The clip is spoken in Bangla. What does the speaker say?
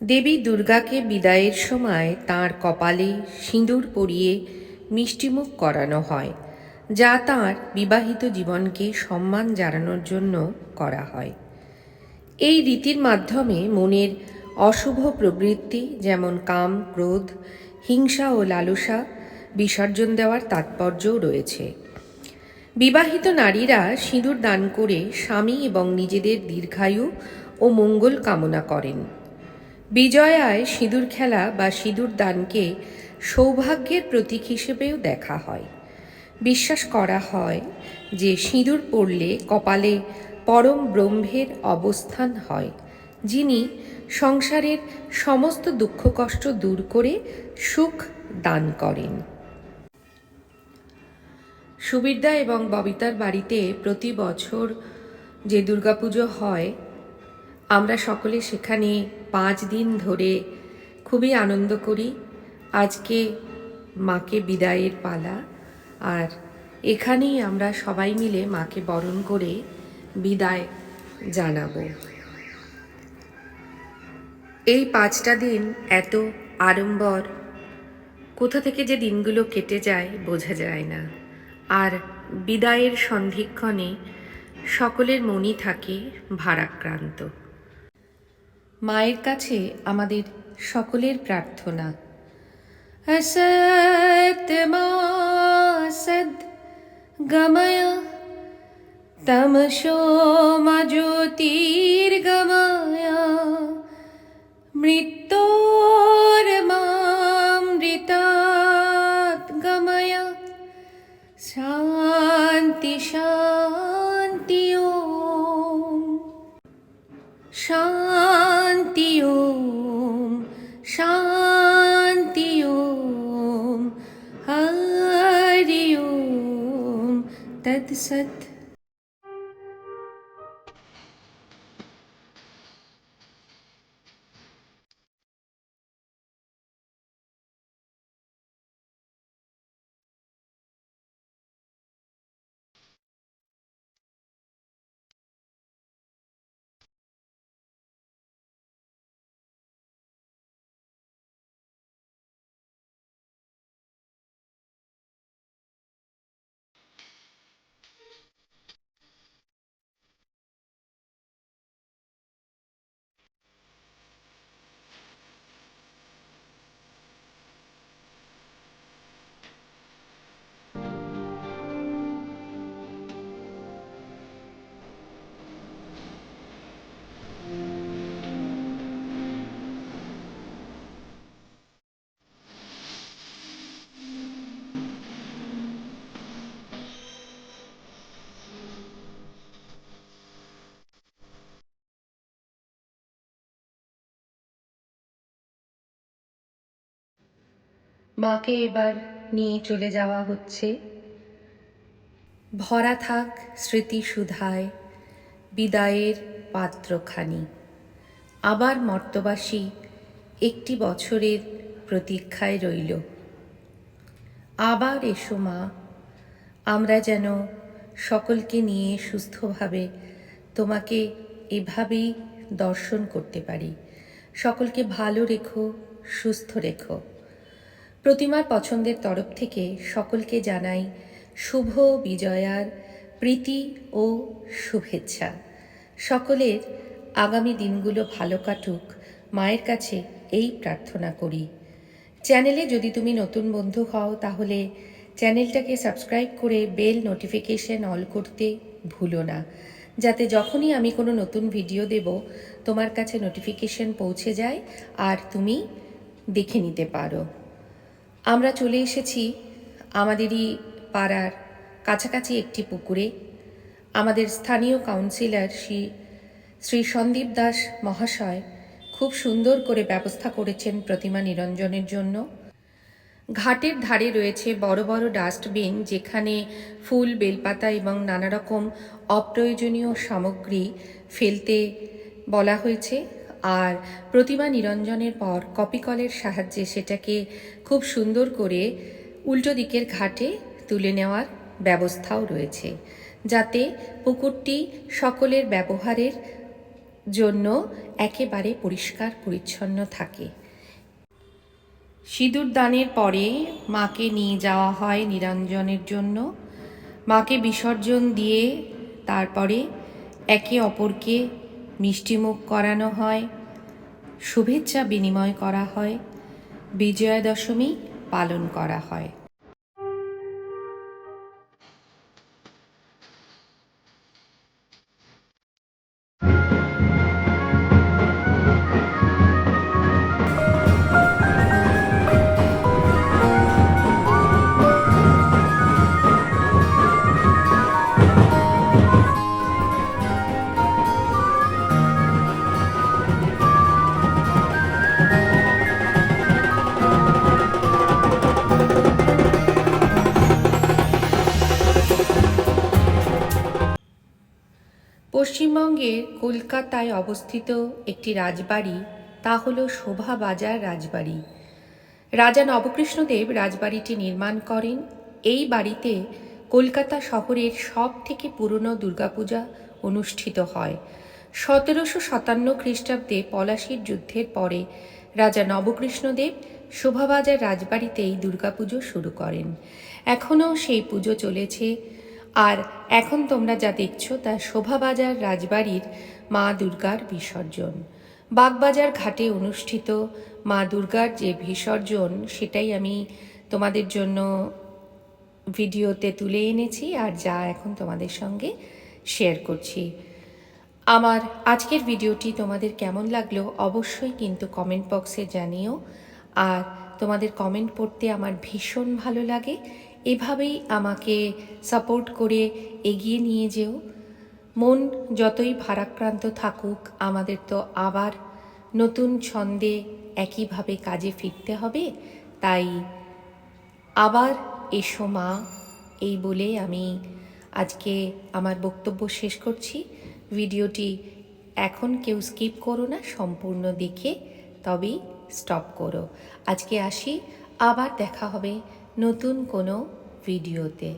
দেবী দুর্গাকে বিদায়ের সময় তাঁর কপালে সিঁদুর পরিয়ে মিষ্টিমুখ করানো হয়, যা তাঁর বিবাহিত জীবনকে সম্মান জানানোর জন্য করা হয়। এই রীতির মাধ্যমে মনের অশুভ প্রবৃত্তি যেমন কাম, ক্রোধ, হিংসা ও লালসা বিসর্জন দেওয়ার তাৎপর্যও রয়েছে। বিবাহিত নারীরা সিঁদুর দান করে স্বামী এবং নিজেদের দীর্ঘায়ু ও মঙ্গল কামনা করেন। বিজয়ায় সিঁদুর খেলা বা সিঁদুর দানকে সৌভাগ্যের প্রতীক হিসেবেও দেখা হয়। বিশ্বাস করা হয় যে সিঁদুর পড়লে কপালে পরম ব্রহ্মের অবস্থান হয়, যিনি সংসারের সমস্ত দুঃখ কষ্ট দূর করে সুখ দান করেন। সুবিদ্যা এবং ববিতার বাড়িতে প্রতি বছর যে দুর্গাপুজো হয় আমরা সকলে সেখানে পাঁচ দিন ধরে খুবই আনন্দ করি। আজকে মাকে বিদায়ের পালা। আর এখানেই আমরা সবাই মিলে মাকে বরণ করে বিদায় জানাব। এই পাঁচটা দিন এত আড়ম্বর, কোথা থেকে যে দিনগুলো কেটে যায় বোঝা যায় না। আর বিদায়ের সন্ধিক্ষণে সকলের মনই থাকে ভারাক্রান্ত। মায়ের কাছে আমাদের সকলের প্রার্থনা। অসত্যমাসদ গময় তমসোমজ্যোতির্গময় মৃত্যু तत्सत् মাকে এবার নিয়ে চলে যাওয়া হচ্ছে। ভরা থাক স্মৃতি সুধায়, বিদায়ের পাত্রখানি। আবার মর্তবাসী একটি বছরের প্রতীক্ষায় রইল। আবার এসো মা, আমরা যেন সকলকে নিয়ে সুস্থভাবে তোমাকে এভাবেই দর্শন করতে পারি। সকলকে ভালো রেখো, সুস্থ রেখো। প্রতিমার পছন্দের তরফ থেকে সকলকে জানাই শুভ বিজয়ার প্রীতি ও শুভেচ্ছা। সকলের আগামী দিনগুলো ভালো কাটুক। মায়ের কাছে এই প্রার্থনা করি। চ্যানেলে যদি তুমি নতুন বন্ধু হও, তাহলে চ্যানেলটাকে সাবস্ক্রাইব করে বেল নোটিফিকেশন অল করতে ভুলো না। যাতে যখনই আমি কোনো নতুন ভিডিও দেব, তোমার কাছে নোটিফিকেশন পৌঁছে যায় আর তুমি দেখে নিতে পারো। আমরা চলে এসেছি আমাদেরই পাড়ার কাছাকাছি একটি পুকুরে। আমাদের স্থানীয় কাউন্সিলর শ্রী শ্রী সন্দীপ দাস মহাশয় খুব সুন্দর করে ব্যবস্থা করেছেন প্রতিমা নিরঞ্জনের জন্য। ঘাটের ধারে রয়েছে বড় বড় ডাস্টবিন যেখানে ফুল, বেলপাতা এবং নানা রকম অপ্রয়োজনীয় সামগ্রী ফেলতে বলা হয়েছে। আর প্রতিমা নিরঞ্জনের পর কপিকলের সাহায্যে সেটাকে খুব সুন্দর করে উল্টো দিকের ঘাটে তুলে নেওয়ার ব্যবস্থাও রয়েছে, যাতে পুকুরটি সকলের ব্যবহারের জন্য একেবারে পরিষ্কার পরিচ্ছন্ন থাকে। সিঁদুর দানের পরে মাকে নিয়ে যাওয়া হয় নিরঞ্জনের জন্য। মাকে বিসর্জন দিয়ে তারপরে একে অপরকে মিষ্টিমুখ করানো হয়। শুভেচ্ছা বিনিময় করা হয়। বিজয়া দশমী পালন করা হয়। পশ্চিমবঙ্গের কলকাতায় অবস্থিত একটি রাজবাড়ি, তা হল শোভা বাজার রাজবাড়ি। রাজা নবকৃষ্ণদেব রাজবাড়িটি নির্মাণ করেন। এই বাড়িতে কলকাতা শহরের সব থেকে পুরনো দুর্গাপূজা অনুষ্ঠিত হয়। সতেরোশো সাতান্ন খ্রিস্টাব্দে পলাশির যুদ্ধের পরে রাজা নবকৃষ্ণদেব শোভাবাজার রাজবাড়িতেই দুর্গাপুজো শুরু করেন। এখনও সেই পুজো চলেছে আর এখন তোমরা যা দেখছ তা শোভাবাজার রাজবাড়ির মা দুর্গার বিসর্জন। বাগবাজার ঘাটে অনুষ্ঠিত মা দুর্গার যে বিসর্জন, সেটাই আমি তোমাদের জন্য ভিডিওতে তুলে এনেছি আর যা এখন তোমাদের সঙ্গে শেয়ার করছি। আমার আজকের ভিডিওটি তোমাদের কেমন লাগল অবশ্যই কিন্তু কমেন্ট বক্সে জানিও। আর তোমাদের কমেন্ট পড়তে আমার ভীষণ ভালো লাগে এভাবেই আমাকে সাপোর্ট করে এগিয়ে নিয়ে যেও। মন যতই ভারাক্রান্ত থাকুক, আমাদের তো আবার নতুন ছন্দে একইভাবে কাজে ফিরতে হবে। তাই আবার এসো মা, এই বলে আমি আজকে আমার বক্তব্য শেষ করছি। ভিডিওটি এখন কেউ স্কিপ করো না, সম্পূর্ণ দেখে তবেই স্টপ করো। আজকে আসি, আবার দেখা হবে নতুন কোনো ভিডিওতে।